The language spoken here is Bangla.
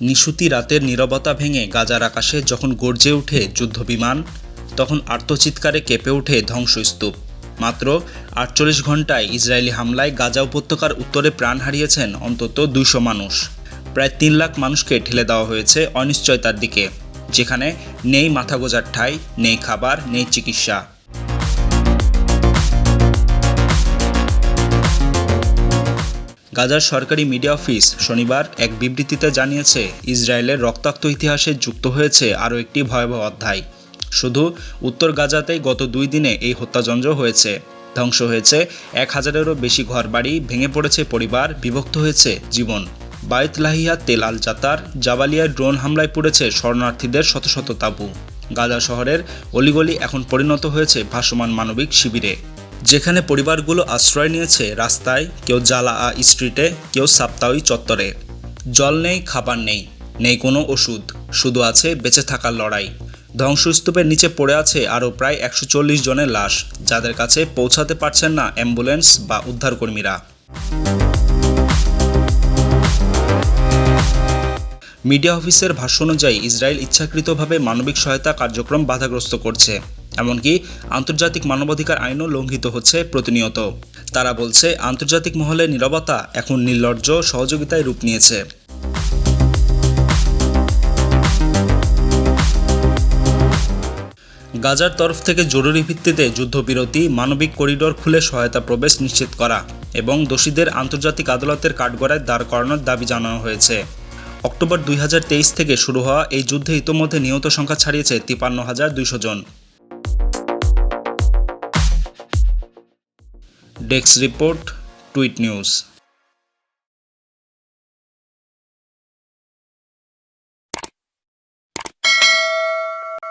নিশুতি রাতের নীরবতা ভেঙে গাজার আকাশে যখন গর্জে ওঠে যুদ্ধবিমান, তখন আর্তচিৎকারে কেঁপে ওঠে ধ্বংসস্তূপ। মাত্র আটচল্লিশ ঘন্টায় ইসরায়েলি হামলায় গাজা উপত্যকার উত্তরে প্রাণ হারিয়েছেন অন্তত দুশো মানুষ। প্রায় তিন লাখ মানুষকে ঠেলে দেওয়া হয়েছে অনিশ্চয়তার দিকে, যেখানে নেই মাথা গোজার ঠাঁই, নেই খাবার, নেই চিকিৎসা। গাজার সরকারি মিডিয়া অফিস শনিবার এক বিবৃতিতে জানিয়েছে, ইসরায়েলের রক্তাক্ত ইতিহাসে যুক্ত হয়েছে আরও একটি ভয়াবহ অধ্যায়। শুধু উত্তর গাজাতেই গত দুই দিনে এই হত্যাযঞ্জ হয়েছে। ধ্বংস হয়েছে এক হাজারেরও বেশি ঘরবাড়ি, ভেঙে পড়েছে পরিবার, বিভক্ত হয়েছে জীবন। বায়ত লাহিয়া তেল আল জাতার জাবালিয়ায় ড্রোন হামলায় পড়েছে শরণার্থীদের শত শত তাঁবু। গাজা শহরের অলিগলি এখন পরিণত হয়েছে ভাসমান মানবিক শিবিরে। যেখানে পরিবারগুলো আশ্রয় নিয়েছে রাস্তায়, কেউ জালা আ স্ট্রিটে কেউ সাপ্তাহি চত্বরে। জল নেই, খাবার নেই নেই কোনো ওষুধ, শুধু আছে বেঁচে থাকার লড়াই। ধ্বংসস্তূপের নিচে পড়ে আছে আরও প্রায় একশো চল্লিশ জনের লাশ, যাদের কাছে পৌঁছাতে পারছেন না অ্যাম্বুলেন্স বা উদ্ধারকর্মীরা। মিডিয়া অফিসের ভাষ্য অনুযায়ী ইসরায়েল ইচ্ছাকৃতভাবে মানবিক সহায়তা কার্যক্রম বাধাগ্রস্ত করছে। এমনকি আন্তর্জাতিক মানবাধিকার আইনও লঙ্ঘিত হচ্ছে প্রতিনিয়ত। তারা বলছে, আন্তর্জাতিক মহলে নীরবতা এখন নির্লজ্জ সহযোগিতায় রূপ নিয়েছে। গাজার তরফ থেকে জরুরি ভিত্তিতে যুদ্ধবিরতি, মানবিক করিডোর খুলে সহায়তা প্রবেশ নিশ্চিত করা এবং দোষীদের আন্তর্জাতিক আদালতের কাঠগড়ায় দাঁড় করানোর দাবি জানানো হয়েছে। অক্টোবর দুই হাজার তেইশ থেকে শুরু হওয়া এই যুদ্ধে ইতোমধ্যে নিহত সংখ্যা ছাড়িয়েছে তিপান্ন হাজার দুইশো জন। Desk report tweet news